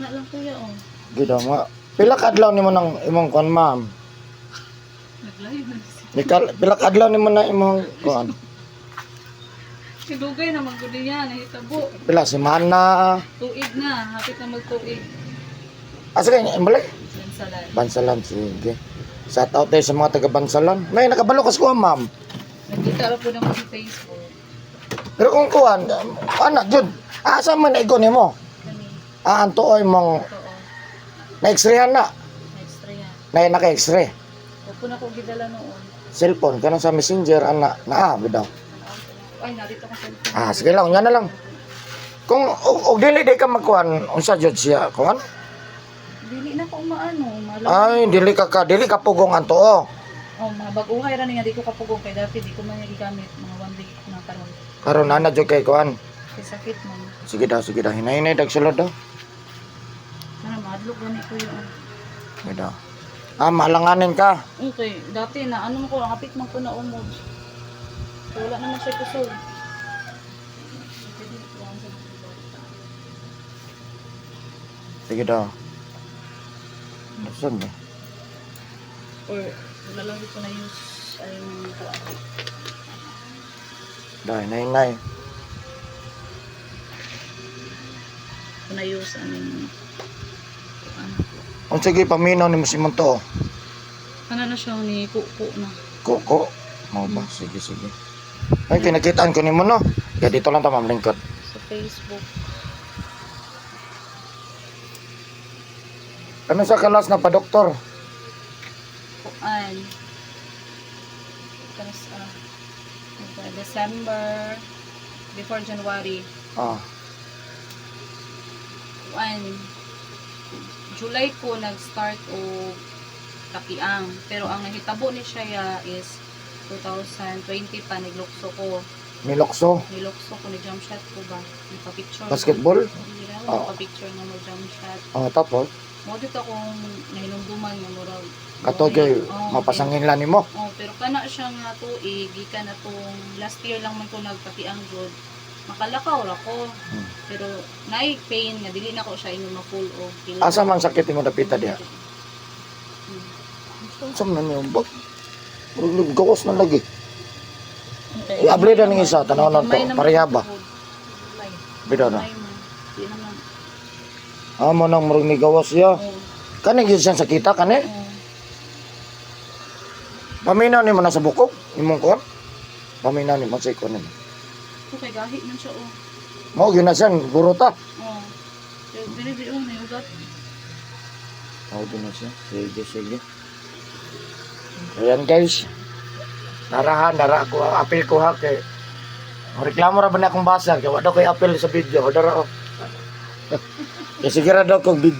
Ana lang kuya oh. Gida nga. Pila ka adlaw nimo nang imong kuan ma'am? Naglayo na siya. Nikal, pila ka adlaw nimo na imong kuan? Sidugay na magud niya nahitabo. Pila semana? Tuig na, hapit na magtuig. Asa kay imbalik? Bansalan. Bansalan sige. Shout out tayo sa mga taga Bansalan. May nakabalo ka sa kuan ma'am. Nagkita ra po naman sa Facebook. Pero kung kuan, ana jud. Asa man igo nimo? Kani, Ah, anto oy mong ito oh. na-x-rayan na. Extra yan. Na naka-x-ray. Opo na ko gidala noon. Cellphone kanang sa messenger ana naa bidaw. Ay, narito ko sa Ah, sige lang, yan na lang. Kung og, og dili di ka magkuan, unsa jud siya kuan? Dili na ko maano, malam. Ay, dili ka ka, dili ka pugong anto oh. Oh, mga baguhay ra nga di ko kapugong kay dati di ko man gigamit mga one week na karon. Karon ana jud kay kuan. Kay sakit man. Sige daw, sige daw. Hinay-hinay dag sulod daw. Sana madlok gani ko yun. Sige daw. Ah, malanganin ka. Okay, dati na ano ko, ang hapit man ko na umod. So, wala naman siya kusog. Sige daw. Nasaan ba? Or, wala lang dito na use ay mga kuwan. Daw, hinay-hinay. Ito na use ano ano. Kung sige, paminaw ni mo si Monto. Ano na siya ni kuko na. Kuko. Mo ba? Sige, sige. Ay, kinakitaan ko ni mo, no? Kaya dito lang tamang lingkod. Sa Facebook. Ano sa kalas na pa, doktor? Kuan. Tapos, ah, uh, December, before January. Ah, Kuan. July ko nag-start o kapiang. Pero ang nahitabo ni siya ya is 2020 pa naglukso ko. nilokso. Nilukso ko, ni-jump shot ko ba? Nagpa-picture. Basketball? Hindi na, Oo. nagpa-picture nga mo jump shot. Ah, tapos, Mo dito akong nahinumduman nga kato kay Oo, mapasangin lang ni mo. Oh, pero kana siya nga tuig, gikan na tong last year lang man ko nagkapiang good. Makalakaw ra ko. Hmm. Pero naay pain nga dili na ko siya inyo ma-full o pila. Asa man sakit mo dapita diha? Hmm. Saan na niyo? Bak? Gawas na lagi. Okay. I-upload na ng isa, tanaw na to, pareha ba? Bida na. Man. Amo nang murag ni gawas ya. Kani gyud siya sakita kani. Paminaw ni mo na sa bukog imong kon. Paminaw ni mo sa ikon ni. Okay, gahi man siya oh. Mao gyud na siya buruta. Oh. Pero dili di oh, may ugat. Mao gyud na siya. Sige sige. Ayan guys. Narahan, nara ako apil ko ha kay Reklamo ra ba na akong basa kay wa daw koy apil sa video. Dara oh. Kaya sige ra daw kong video.